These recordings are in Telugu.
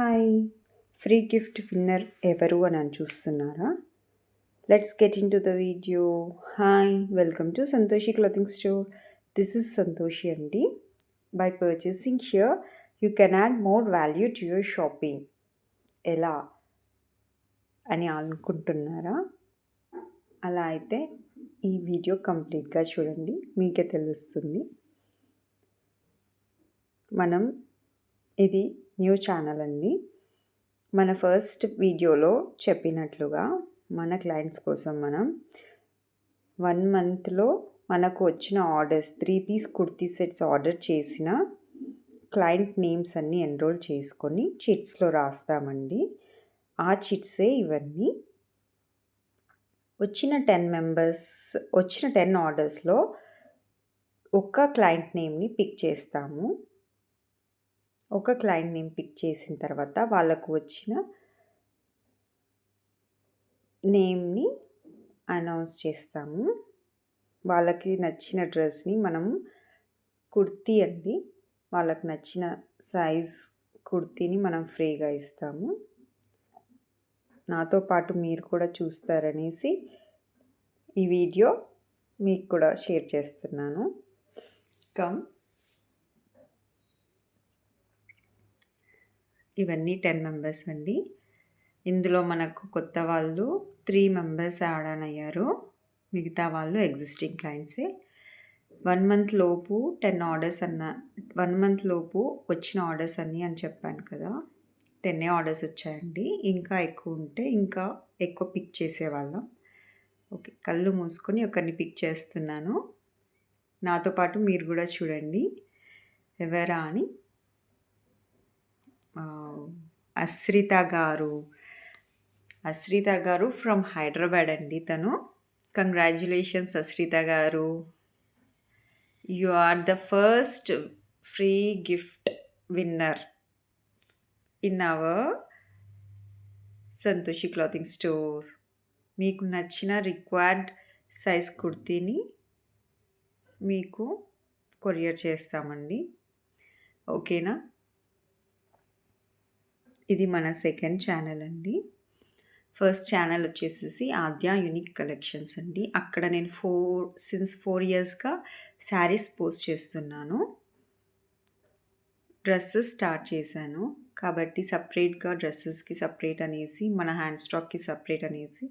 హాయ్. ఫ్రీ గిఫ్ట్ విన్నర్ ఎవరు అని అని చూస్తున్నారా? Let's get into the video hi welcome to Santoshi clothing store this is Santoshi అండి by purchasing here you can add more value to your shopping ఎలా? అని అనుకుంటున్నారా? అలా అయితే ఈ వీడియో కంప్లీట్గా చూడండి. మీకే తెలుస్తుంది. మనం ఇది న్యూ ఛానల్ అండి మన ఫస్ట్ వీడియోలో చెప్పినట్లుగా మన క్లయింట్స్ కోసం మనం వన్ మంత్లో మనకు వచ్చిన orders three piece kurti sets order చేసిన క్లయింట్ నేమ్స్ అన్నీ ఎన్రోల్ చేసుకొని చిట్స్లో రాస్తామండి. ఆ చిట్సే ఇవన్నీ. వచ్చిన టెన్ మెంబర్స్ వచ్చిన టెన్ ఆర్డర్స్లో ఒక్క క్లయింట్ నేమ్ని పిక్ చేస్తాము. ఒక క్లయింట్ నేమ్ పిక్ చేసిన తర్వాత వాళ్ళకు వచ్చిన నేమ్ని అనౌన్స్ చేస్తాము. వాళ్ళకి నచ్చిన డ్రెస్ని మనం కుర్తీ అండి. వాళ్ళకి నచ్చిన సైజ్ కుర్తీని మనం ఫ్రీగా ఇస్తాము. నాతో పాటు మీరు కూడా చూస్తారనేసి ఈ వీడియో మీకు కూడా షేర్ చేస్తున్నాను. కమ్. ఇవన్నీ టెన్ మెంబర్స్ అండి. ఇందులో మనకు కొత్త వాళ్ళు త్రీ మెంబర్స్ యాడ్ ఆన్ అయ్యారు. మిగతా వాళ్ళు ఎగ్జిస్టింగ్ క్లయింట్సే. వన్ మంత్ లోపు టెన్ ఆర్డర్స్ అన్న వన్ మంత్ లోపు వచ్చిన ఆర్డర్స్ అన్నీ అని చెప్పాను కదా టెన్నే ఆర్డర్స్ వచ్చాయండి. ఇంకా ఎక్కువ ఉంటే ఇంకా ఎక్కువ పిక్ చేసేవాళ్ళం. ఓకే కళ్ళు మూసుకొని ఒకరిని పిక్ చేస్తున్నాను. నాతో పాటు మీరు కూడా చూడండి. ఎవరా అని అశ్రిత గారు. అశ్రిత గారు ఫ్రమ్ హైదరాబాద్ అండి తను. కంగ్రాచులేషన్స్ అశ్రిత గారు. You are the first free gift winner in our Santoshi clothing store మీకు నచ్చిన రిక్వైర్డ్ సైజ్ కుర్తీని మీకు కొరియర్ చేస్తామండి. ఓకేనా ఇది మన సెకండ్ ఛానల్ అండి. ఫస్ట్ ఛానల్ వచ్చేసేసి ఆద్య యూనిక్ కలెక్షన్స్ అండి. అక్కడ నేను ఫోర్ సిన్స్ ఫోర్ ఇయర్స్గా శారీస్ పోస్ట్ చేస్తున్నాను. డ్రెస్సెస్ స్టార్ట్ చేశాను. కాబట్టి సపరేట్గా డ్రెస్సెస్కి సపరేట్ అనేసి మన హ్యాండ్ స్టాక్కి సపరేట్ అనేసి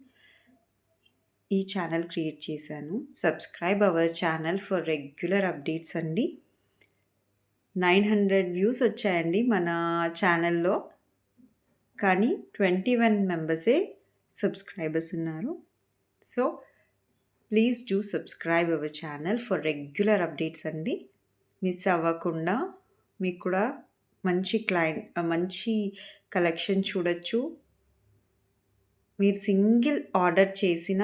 ఈ ఛానల్ క్రియేట్ చేశాను. Subscribe our channel for regular updates అండి. నైన్ హండ్రెడ్ వ్యూస్ వచ్చాయండి మన ఛానల్లో కానీ ట్వంటీ వన్ మెంబర్సే సబ్స్క్రైబర్స్ ఉన్నారు. So please do subscribe our channel for regular updates అండి. మిస్ అవ్వకుండా మీకు కూడా మంచి క్లయింట్ మంచి కలెక్షన్ చూడొచ్చు. మీరు సింగిల్ ఆర్డర్ చేసిన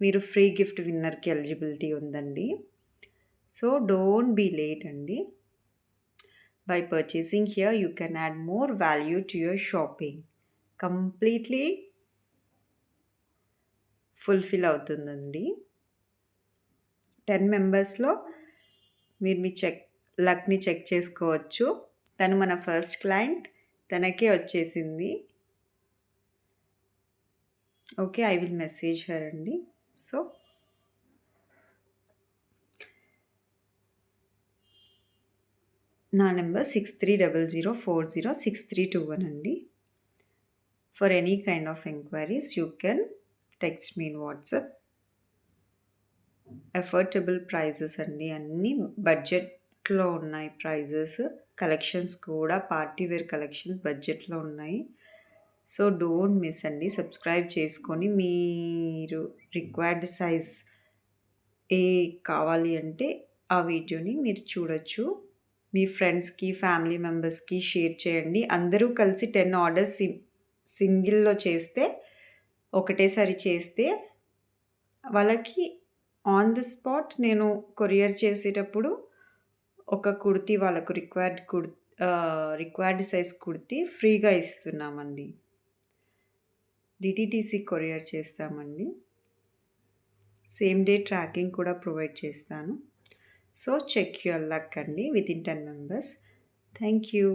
మీరు ఫ్రీ గిఫ్ట్ విన్నర్కి ఎలిజిబిలిటీ ఉందండి. సో డోంట్ బీ లేట్ అండి. By purchasing here, you can add more value to your shopping. Completely fulfil అవుతుందండి. టెన్ మెంబర్స్లో మీరు మీ చెక్ లక్ని చెక్ చేసుకోవచ్చు. తను మన ఫస్ట్ క్లయింట్ తనకే వచ్చేసింది. Okay I will message her అండి. సో నా number six three double zero four zero six three two one అండి. For any kind of enquiries you can text mean WhatsApp affordable prices అండి. అన్నీ బడ్జెట్లో ఉన్నాయి. ప్రైజెస్ కలెక్షన్స్ కూడా పార్టీ వేర్ కలెక్షన్స్ బడ్జెట్లో ఉన్నాయి. సో డోంట్ మిస్ అండి. సబ్స్క్రైబ్ చేసుకొని మీరు రిక్వైర్డ్ సైజ్ ఏ కావాలి అంటే ఆ వీడియోని మీరు చూడొచ్చు. మీ ఫ్రెండ్స్కి ఫ్యామిలీ మెంబర్స్కి షేర్ చేయండి. అందరూ కలిసి టెన్ ఆర్డర్స్ సింగిల్లో చేస్తే ఒకటేసారి చేస్తే వాళ్ళకి ఆన్ ది స్పాట్ నేను కొరియర్ చేసేటప్పుడు ఒక కుర్తీ వాళ్ళకు రిక్వైర్డ్ కుర్ రిక్వైర్డ్ సైజ్ కుర్తీ ఫ్రీగా ఇస్తున్నామండి. డిటీటీసీ కొరియర్ చేస్తామండి. సేమ్ డే ట్రాకింగ్ కూడా ప్రొవైడ్ చేస్తాను. సో చెక్ యువర్ లక్ అండి within ten members thank you.